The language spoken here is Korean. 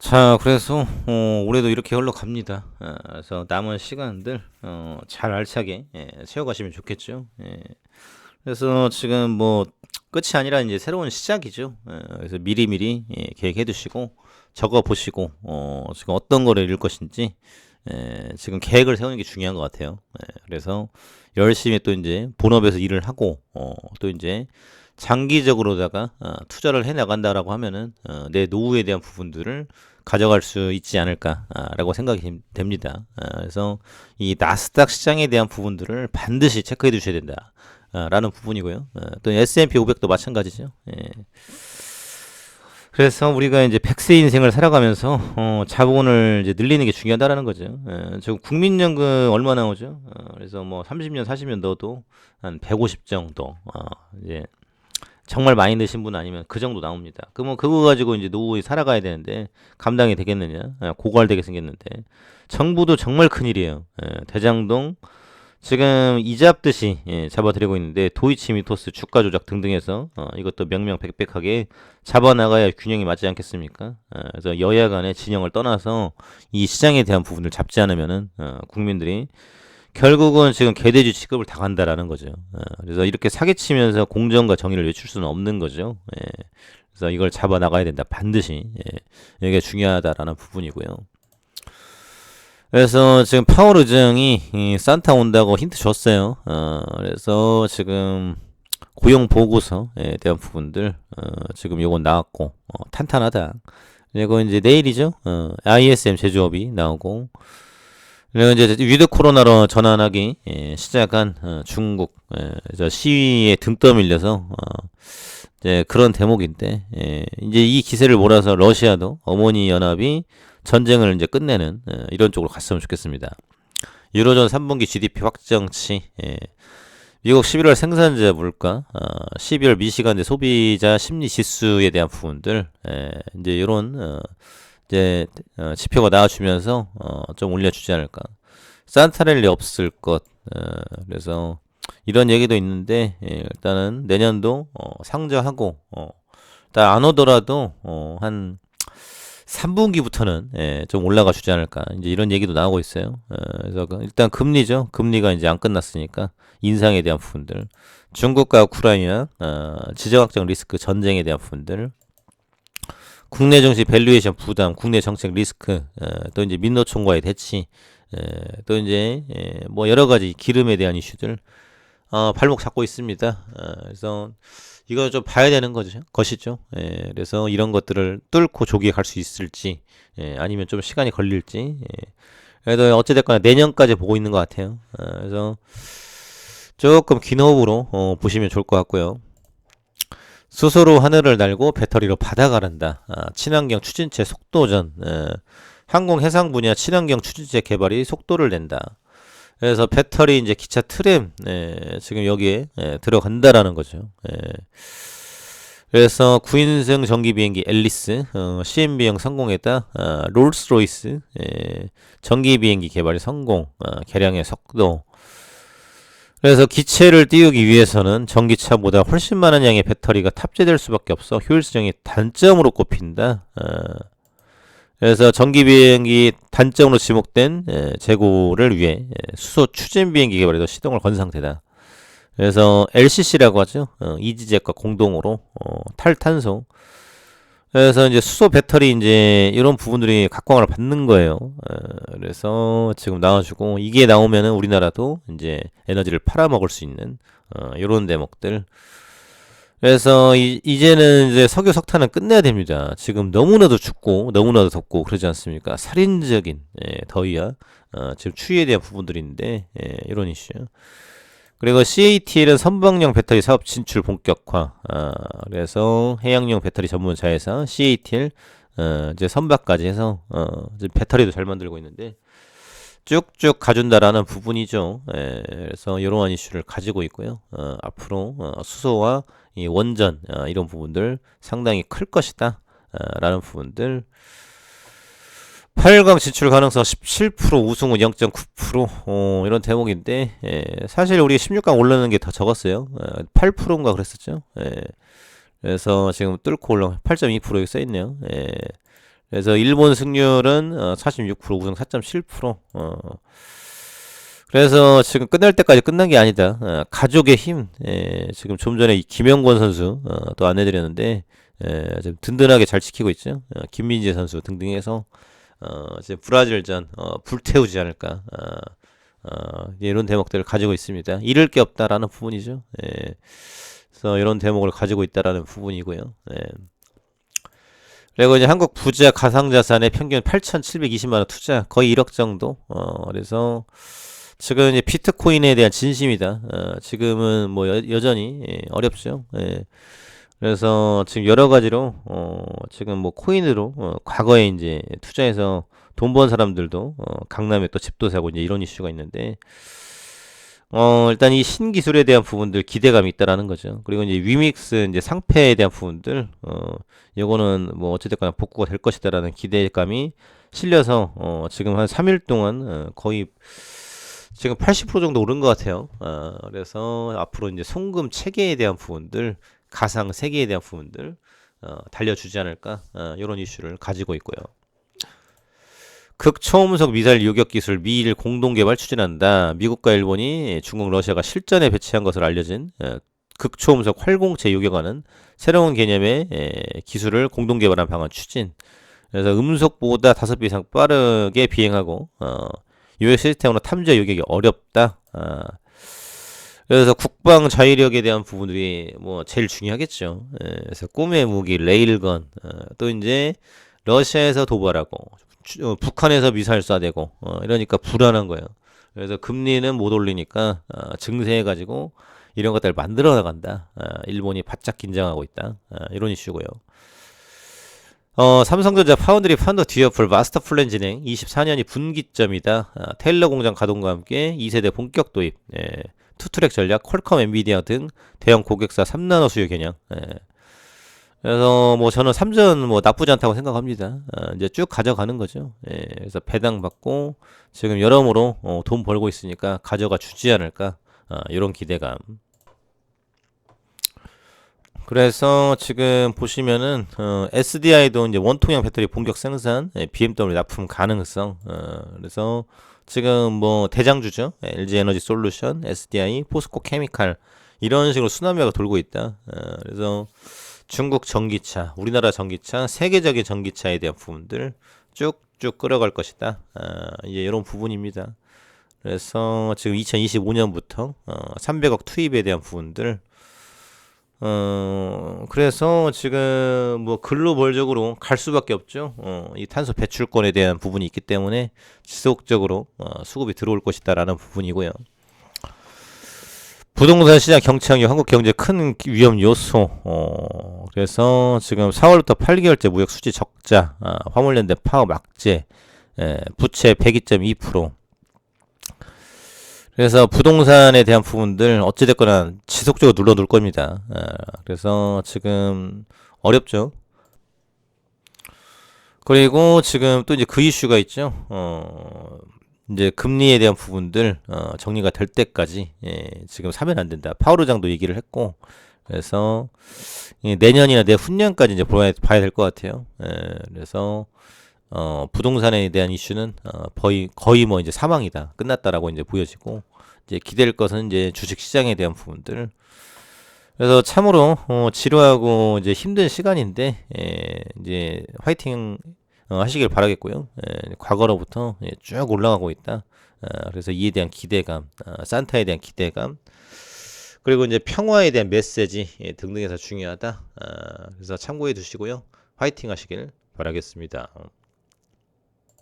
자, 그래서 어, 올해도 이렇게 흘러갑니다. 아, 그래서 남은 시간들 어, 잘 알차게 예, 채워가시면 좋겠죠. 예. 그래서 지금 뭐 끝이 아니라 이제 새로운 시작이죠. 예, 그래서 미리미리 예, 계획해 두시고 적어 보시고 어, 지금 어떤 거를 읽을 것인지 예, 지금 계획을 세우는 게 중요한 것 같아요. 예, 그래서 열심히 또 이제 본업에서 일을 하고 어, 또 이제 장기적으로다가 어, 투자를 해 나간다라고 하면은 어, 내 노후에 대한 부분들을 가져갈 수 있지 않을까라고 생각이 됩니다. 아, 그래서 이 나스닥 시장에 대한 부분들을 반드시 체크해 두셔야 된다. 아, 라는 부분이고요. 아, 또 S&P 500도 마찬가지죠. 예. 그래서 우리가 이제 100세 인생을 살아가면서 어, 자본을 이제 늘리는 게 중요하다라는 거죠. 예, 저 국민연금 얼마 나오죠? 어, 그래서 뭐 30년, 40년 넣어도 한 150 정도. 어, 이제 정말 많이 드신 분 아니면 그 정도 나옵니다. 그러면 그거 가지고 이제 노후에 살아가야 되는데 감당이 되겠느냐? 예, 고갈되게 생겼는데 정부도 정말 큰일이에요. 예, 대장동 지금 이 잡듯이 예, 잡아드리고 있는데 도이치미토스 주가 조작 등등해서 어, 이것도 명명백백하게 잡아나가야 균형이 맞지 않겠습니까? 어, 그래서 여야 간의 진영을 떠나서 이 시장에 대한 부분을 잡지 않으면은 어, 국민들이 결국은 지금 개돼지 취급을 당한다라는 거죠. 어, 그래서 이렇게 사기치면서 공정과 정의를 외칠 수는 없는 거죠. 예, 그래서 이걸 잡아 나가야 된다 반드시 예, 이게 중요하다라는 부분이고요. 그래서 지금 파월 의정이 이 산타 온다고 힌트 줬어요. 어, 그래서 지금 고용 보고서에 대한 부분들 어, 지금 요건 나왔고 어, 탄탄하다. 그리고 이제 내일이죠. 어, ISM 제조업이 나오고 그리고 이제 위드 코로나로 전환하기 예, 시작한 어, 중국 예, 저 시위에 등 떠밀려서 어, 이제 그런 대목인데 예, 이제 이 기세를 몰아서 러시아도 어머니 연합이 전쟁을 이제 끝내는 예, 이런 쪽으로 갔으면 좋겠습니다. 유로존 3분기 GDP 확정치 예, 미국 11월 생산자 물가, 어, 12월 미시간대 소비자 심리 지수에 대한 부분들, 예, 이제 이런 어, 이제 어, 지표가 나와주면서 어, 좀 올려주지 않을까. 산타랠리 없을 것. 어, 그래서 이런 얘기도 있는데 예, 일단은 내년도 어, 상저하고 어, 일단 안 오더라도 어, 한 3분기부터는 예, 좀 올라가 주지 않을까. 이제 이런 얘기도 나오고 있어요. 어, 그래서 그 일단 금리죠. 금리가 이제 안 끝났으니까 인상에 대한 부분들, 중국과 우크라이나 어, 지정학적 리스크 전쟁에 대한 부분들, 국내 정시 밸류에이션 부담, 국내 정책 리스크, 어, 또 이제 민노총과의 대치, 에, 또 이제 에, 뭐 여러 가지 기름에 대한 이슈들 어, 발목 잡고 있습니다. 어, 그래서 이거 좀 봐야 되는 거죠, 것이죠. 예, 그래서 이런 것들을 뚫고 조기에 갈 수 있을지, 예, 아니면 좀 시간이 걸릴지. 예. 그래도 어찌됐거나 내년까지 보고 있는 것 같아요. 어, 그래서 조금 긴 호흡으로 어, 보시면 좋을 것 같고요. 스스로 하늘을 날고 배터리로 바다 가른다. 아, 친환경 추진체 속도전. 에, 항공 해상 분야 친환경 추진체 개발이 속도를 낸다. 그래서 배터리 이제 기차 트램 에, 지금 여기에 에, 들어간다라는 거죠. 에. 그래서 9인승 전기 비행기 앨리스 어, CMB형 성공했다. 아, 롤스로이스 에, 전기 비행기 개발이 성공. 아, 개량의 속도 그래서 기체를 띄우기 위해서는 전기차보다 훨씬 많은 양의 배터리가 탑재될 수밖에 없어 효율성이 단점으로 꼽힌다. 어. 그래서 전기 비행기 단점으로 지목된 에, 재고를 위해 에, 수소 추진 비행기 개발에도 시동을 건 상태다. 그래서 LCC라고 하죠. 어, 이지젯과 공동으로 어, 탈탄소. 그래서 이제 수소 배터리 이제 이런 부분들이 각광을 받는 거예요. 어, 그래서 지금 나와주고 이게 나오면은 우리나라도 이제 에너지를 팔아먹을 수 있는 어, 이런 대목들. 그래서 이, 이제는 이제 석유 석탄은 끝내야 됩니다. 지금 너무나도 춥고 너무나도 덥고 그러지 않습니까? 살인적인 예, 더위야 어, 지금 추위에 대한 부분들인데 예, 이런 이슈. 그리고 CATL은 선박용 배터리 사업 진출 본격화. 아, 그래서 해양용 배터리 전문 자회사 CATL 어, 이제 선박까지 해서 어, 이제 배터리도 잘 만들고 있는데 쭉쭉 가준다라는 부분이죠. 예, 그래서 이러한 이슈를 가지고 있고요. 어, 앞으로 어, 수소와 이 원전 어, 이런 부분들 상당히 클 것이다. 어, 라는 부분들 8강 진출 가능성 17% 우승은 0.9% 어, 이런 대목인데 예, 사실 우리 16강 올라오는 게 더 적었어요. 예, 8%인가 그랬었죠. 예, 그래서 지금 뚫고 올라 8.2% 여기 써 있네요. 예, 그래서 일본 승률은 어, 46% 우승 4.7% 어. 그래서 지금 끝날 때까지 끝난 게 아니다. 어, 가족의 힘. 예, 지금 좀 전에 이 김영권 선수 어, 또 안내드렸는데 예, 좀 든든하게 잘 지키고 있죠. 어, 김민재 선수 등등해서 어, 이제 브라질전 어, 불태우지 않을까. 어, 어, 이런 대목들을 가지고 있습니다. 잃을 게 없다라는 부분이죠. 예. 그래서 이런 대목을 가지고 있다라는 부분이고요. 예. 그리고 이제 한국 부자 가상자산의 평균 8,720만 원 투자 거의 1억 정도. 어, 그래서 지금 이제 비트코인에 대한 진심이다. 어, 지금은 뭐 여, 전히 예, 어렵죠. 예. 그래서 지금 여러 가지로 어, 지금 뭐 코인으로 어, 과거에 이제 투자해서 돈 번 사람들도 어, 강남에 또 집도 사고 이제 이런 이슈가 있는데 어, 일단 이 신기술에 대한 부분들 기대감이 있다라는 거죠. 그리고 이제 위믹스 이제 상패에 대한 부분들, 어, 요거는 뭐 어찌됐거나 복구가 될 것이다라는 기대감이 실려서, 어, 지금 한 3일 동안, 어, 거의 지금 80% 정도 오른 것 같아요. 어, 그래서 앞으로 이제 송금 체계에 대한 부분들, 가상 세계에 대한 부분들, 어, 달려주지 않을까, 어, 이런 이슈를 가지고 있고요. 극초음속 미사일 요격 기술 미일 공동 개발 추진한다. 미국과 일본이 중국, 러시아가 실전에 배치한 것으로 알려진 예, 극초음속 활공체 요격하는 새로운 개념의 예, 기술을 공동 개발한 방안 추진. 그래서 음속보다 다섯 배 이상 빠르게 비행하고 어, 요격 시스템으로 탐지 요격이 어렵다. 어, 그래서 국방 자위력에 대한 부분들이 뭐 제일 중요하겠죠. 예, 그래서 꿈의 무기 레일건 어, 또 이제 러시아에서 도발하고 어, 북한에서 미사일 쏴대고 어, 이러니까 불안한 거예요. 그래서 금리는 못 올리니까 어, 증세해가지고 이런 것들을 만들어 나간다. 어, 일본이 바짝 긴장하고 있다. 어, 이런 이슈고요. 어, 삼성전자 파운드리 판도 디어플 마스터 플랜 진행 24년이 분기점이다. 어, 테일러 공장 가동과 함께 2세대 본격 도입. 예, 투트랙 전략, 퀄컴, 엔비디아 등 대형 고객사 3나노 수요 겨냥. 예. 그래서 뭐 저는 3전 뭐 나쁘지 않다고 생각합니다. 어, 이제 쭉 가져가는 거죠. 예, 그래서 배당 받고 지금 여러모로 어, 돈 벌고 있으니까 가져가 주지 않을까 어, 이런 기대감. 그래서 지금 보시면은 어, SDI도 이제 원통형 배터리 본격 생산, 예, BMW 납품 가능성. 어, 그래서 지금 뭐 대장주죠. 예, LG 에너지 솔루션, SDI, 포스코 케미칼 이런 식으로 수남매가 돌고 있다. 어, 그래서 중국 전기차, 우리나라 전기차, 세계적인 전기차에 대한 부분들 쭉쭉 끌어갈 것이다. 아, 이제 이런 부분입니다. 그래서 지금 2025년부터 어, 300억 투입에 대한 부분들 어, 그래서 지금 뭐 글로벌적으로 갈 수밖에 없죠. 어, 이 탄소 배출권에 대한 부분이 있기 때문에 지속적으로 어, 수급이 들어올 것이다라는 부분이고요. 부동산 시장 경착이 한국 경제 큰 위험 요소. 어, 그래서 지금 4월부터 8개월째 무역 수지 적자, 아, 화물연대 파업 막제, 에, 부채 102.2%. 그래서 부동산에 대한 부분들 어찌됐거나 지속적으로 눌러둘 겁니다. 아, 그래서 지금 어렵죠. 그리고 지금 또 이제 그 이슈가 있죠. 어, 이제 금리에 대한 부분들 어, 정리가 될 때까지 예, 지금 사면 안 된다. 파우르장도 얘기를 했고 그래서 예, 내년이나 내후년까지 이제 봐야, 봐야 될 것 같아요. 예, 그래서 어, 부동산에 대한 이슈는 어, 거의 거의 뭐 이제 사망이다 끝났다라고 이제 보여지고 이제 기댈 것은 이제 주식 시장에 대한 부분들. 그래서 참으로 어, 지루하고 이제 힘든 시간인데 예, 이제 화이팅 어, 하시길 바라겠고요. 예, 과거로부터 예, 쭉 올라가고 있다. 어, 그래서 이에 대한 기대감, 어, 산타에 대한 기대감, 그리고 이제 평화에 대한 메시지 예, 등등에서 중요하다. 어, 그래서 참고해 두시고요. 화이팅 하시길 바라겠습니다.